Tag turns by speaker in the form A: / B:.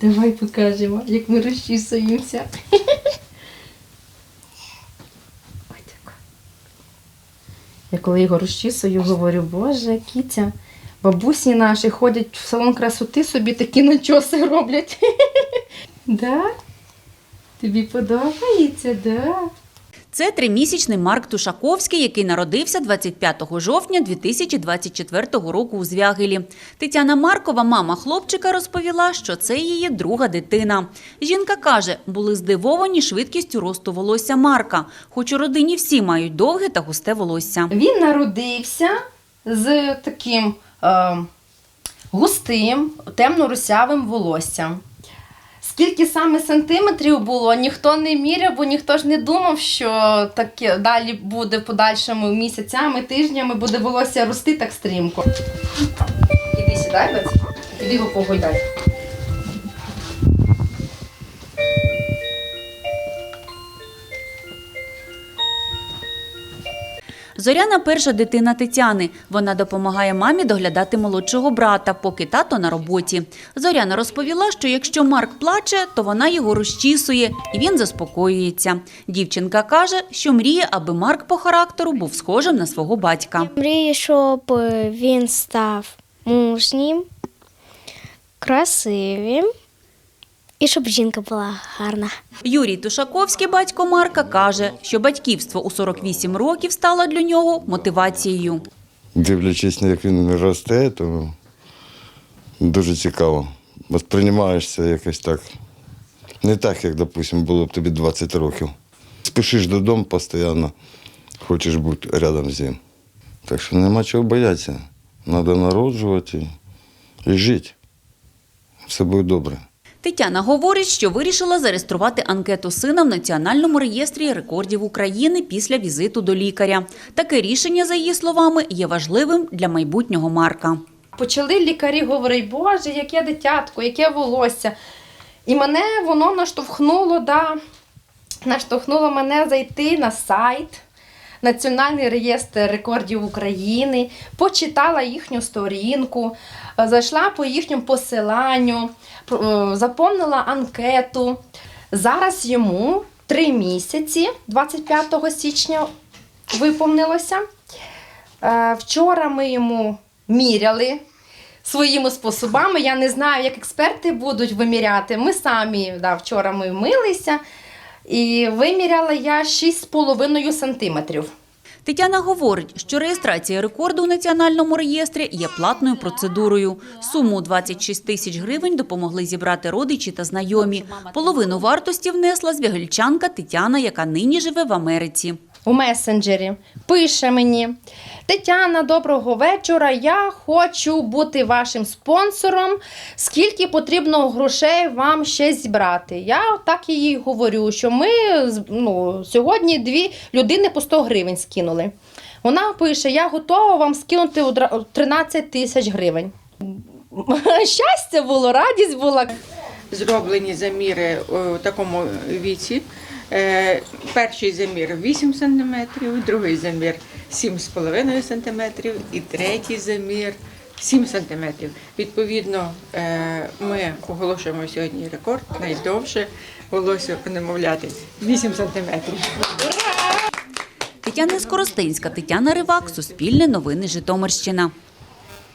A: Давай покажемо, як ми розчісуємося. Я коли його розчісую, говорю, боже, кітя, бабусі наші ходять в салон красоти, собі такі начоси роблять. Да? Тобі подобається, да?
B: Це тримісячний Марк Тушаковський, який народився 25 жовтня 2024 року у Звягелі. Тетяна Маркова, мама хлопчика, розповіла, що це її друга дитина. Жінка каже, були здивовані швидкістю росту волосся Марка, хоч у родині всі мають довге та густе волосся.
A: Він народився з таким е, густим, темно-русявим волоссям. Скільки саме сантиметрів було, ніхто не міряв, бо ніхто ж не думав, що таке далі буде в подальшому місяцями, тижнями буде волосся рости так стрімко. Іди сідай, Бець. іди його погойдай.
B: Зоряна перша дитина Тетяни. Вона допомагає мамі доглядати молодшого брата, поки тато на роботі. Зоряна розповіла, що якщо Марк плаче, то вона його розчісує і він заспокоюється. Дівчинка каже, що мріє, аби Марк по характеру був схожим на свого батька.
C: Мрію, щоб е, він став мужнім, красивим і щоб жінка була гарна.
B: Юрій Тушаковський, батько Марка, каже, що батьківство у 48 років стало для нього мотивацією.
D: Дивлячись, як він росте, то дуже цікаво. Бо сприймаєшся якось так. Не так, як, допустимо, було б тобі 20 років. Спішиш додому постійно, хочеш бути рядом з ним. Так що нема чого боятися. Треба народжувати і жити. Все буде добре.
B: Тетяна говорить, що вирішила зареєструвати анкету сина в Національному реєстрі рекордів України після візиту до лікаря. Таке рішення, за її словами, є важливим для майбутнього Марка.
A: Почали лікарі говорити, боже, яке дитятко, яке волосся. І мене воно наштовхнуло, да, наштовхнуло мене зайти на сайт Національний реєстр рекордів України, почитала їхню сторінку, е, зайшла по їхньому посиланню, е, заповнила анкету. Зараз йому три місяці, 25 січня виповнилося. Е, Вчора ми йому міряли своїми способами. Я не знаю, як експерти будуть виміряти. Ми самі да, вчора ми милися. І виміряла я 6,5 сантиметрів.
B: Тетяна говорить, що реєстрація рекорду у національному реєстрі є платною процедурою. Суму 26 тисяч гривень допомогли зібрати родичі та знайомі. Половину вартості внесла звягельчанка Тетяна, яка нині живе в Америці.
A: у месенджері пише мені: Тетяна, доброго вечора. Я хочу бути вашим спонсором. Скільки потрібно грошей вам ще зібрати? Я так їй говорю, що ми ну, сьогодні дві людини по 100 гривень скинули. Вона пише: Я готова вам скинути 13 тисяч гривень. Щастя було, радість була.
E: зроблені заміри у такому віці. Е, Перший замір 8 см, другий замір 7,5 см і третій замір 7 см. Відповідно, е, ми оголошуємо сьогодні рекорд найдовше волосся немовляти 8 см.
B: Тетяна Скоростинська, Тетяна Ривак, Суспільне новини Житомирщина.